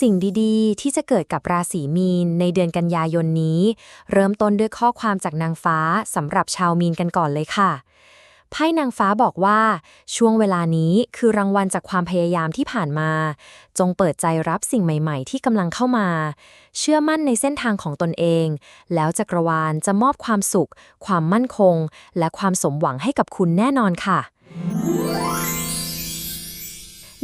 สิ่งดีๆ ที่จะเกิดกับราศีมีนในเดือนกันยายนนี้ เริ่มต้นด้วยข้อความจากนางฟ้าสำหรับชาวมีนกันก่อนเลยค่ะไพ่นางฟ้าบอกว่า ช่วงเวลานี้คือรางวัลจากความพยายามที่ผ่านมา จงเปิดใจรับสิ่งใหม่ ๆ ที่กำลังเข้ามา เชื่อมั่นในเส้นทางของตนเอง แล้วจักรวาลจะมอบความสุข ความมั่นคง และความสมหวังให้กับคุณแน่นอนค่ะ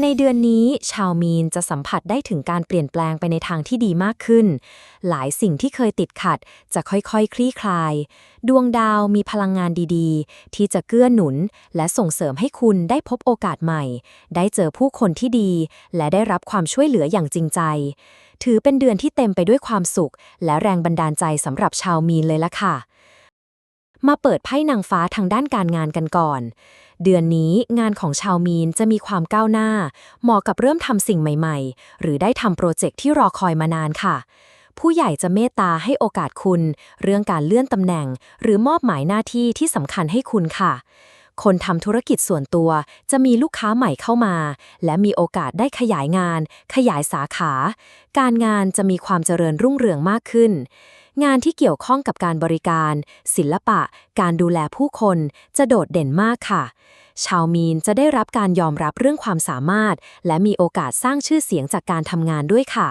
ในเดือนนี้ชาวมีนจะสัมผัสได้ถึงการเปลี่ยนแปลงไปในทางที่ดีมากขึ้น หลายสิ่งที่เคยติดขัดจะค่อยๆคลี่คลาย ดวงดาวมีพลังงานดีๆ ที่จะเกื้อหนุน และส่งเสริมให้คุณได้พบโอกาสใหม่ ได้เจอผู้คนที่ดี และได้รับความช่วยเหลืออย่างจริงใจ ถือเป็นเดือนที่เต็มไปด้วยความสุข และแรงบันดาลใจสำหรับชาวมีนเลยล่ะค่ะมาเปิดไพ่นางฟ้าทางด้านการงานกันก่อน เดือนนี้งานของชาวมีนจะมีความก้าวหน้า เหมาะกับเริ่มทำสิ่งใหม่ๆ หรือได้ทำโปรเจกต์ที่รอคอยมานานค่ะ ผู้ใหญ่จะเมตตาให้โอกาสคุณ เรื่องการเลื่อนตำแหน่ง หรือมอบหมายหน้าที่ที่สำคัญให้คุณค่ะ คนทำธุรกิจส่วนตัวจะมีลูกค้าใหม่เข้ามา และมีโอกาสได้ขยายงาน ขยายสาขา การงานจะมีความเจริญรุ่งเรืองมากขึ้น งานที่เกี่ยวข้องกับการบริการ ศิลปะ การดูแลผู้คน จะโดดเด่นมากค่ะ ชาวมีนจะได้รับการยอมรับเรื่องความสามารถ และมีโอกาสสร้างชื่อเสียงจากการทำงานด้วยค่ะ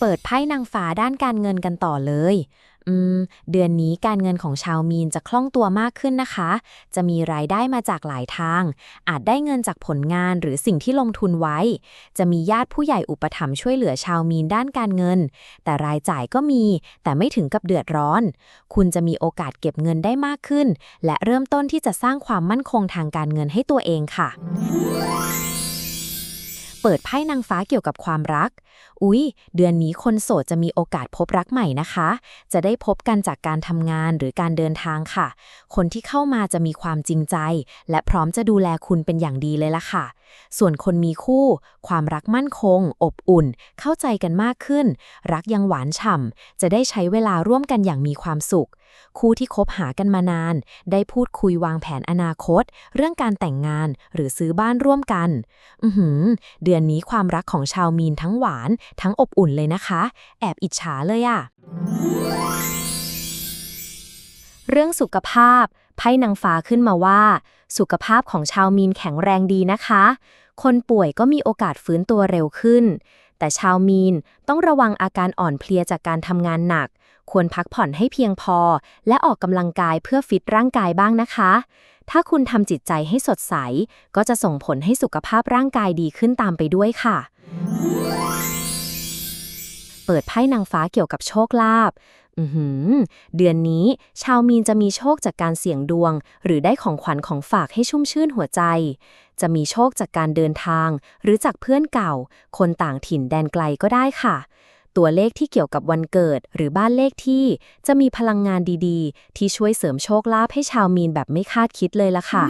เปิดไพ่นางฟ้าด้านการเงินกันต่อเลย อืม เดือนนี้การเงินของชาวมีนจะคล่องตัวมากขึ้นนะคะ จะมีรายได้มาจากหลายทาง อาจได้เงินจากผลงานหรือสิ่งที่ลงทุนไว้ จะมีญาติผู้ใหญ่อุปถัมภ์ช่วยเหลือชาวมีนด้านการเงิน แต่รายจ่ายก็มี แต่ไม่ถึงกับเดือดร้อน คุณจะมีโอกาสเก็บเงินได้มากขึ้น และเริ่มต้นที่จะสร้างความมั่นคงทางการเงินให้ตัวเองค่ะเปิดไพ่นางฟ้าเกี่ยวกับความรัก อุ๊ย เดือนนี้คนโสดจะมีโอกาสพบรักใหม่นะคะ จะได้พบกันจากการทำงานหรือการเดินทางค่ะ คนที่เข้ามาจะมีความจริงใจ และพร้อมจะดูแลคุณเป็นอย่างดีเลยล่ะค่ะ ส่วนคนมีคู่ ความรักมั่นคง อบอุ่น เข้าใจกันมากขึ้น รักยังหวานฉ่ำจะได้ใช้เวลาร่วมกันอย่างมีความสุข คู่ที่คบหากันมานาน ได้พูดคุยวางแผนอนาคต เรื่องการแต่งงานหรือซื้อบ้านร่วมกัน อือหือ เดือนนี้ความรักของชาวมีนทั้งหวานทั้งอบอุ่นเลยนะคะ แอบอิจฉาเลยอะเรื่องสุขภาพ ไพ่นางฟ้าขึ้นมาว่า สุขภาพของชาวมีนแข็งแรงดีนะคะ คนป่วยก็มีโอกาสฟื้นตัวเร็วขึ้น แต่ชาวมีนต้องระวังอาการอ่อนเพลียจากการทำงานหนัก ควรพักผ่อนให้เพียงพอ และออกกำลังกายเพื่อฟิตร่างกายบ้างนะคะ ถ้าคุณทำจิตใจให้สดใส ก็จะส่งผลให้สุขภาพร่างกายดีขึ้นตามไปด้วยค่ะ เปิดไพ่นางฟ้าเกี่ยวกับโชคลาภอือหือเดือนนี้ชาวมีนจะมีโชคจากการเสี่ยงดวง หรือได้ของขวัญของฝากให้ชุ่มชื่นหัวใจ จะมีโชคจากการเดินทาง หรือจากเพื่อนเก่า คนต่างถิ่นแดนไกลก็ได้ค่ะ ตัวเลขที่เกี่ยวกับวันเกิดหรือบ้านเลขที่จะมีพลังงานดีๆ ที่ช่วยเสริมโชคลาภให้ชาวมีนแบบไม่คาดคิดเลยล่ะค่ะ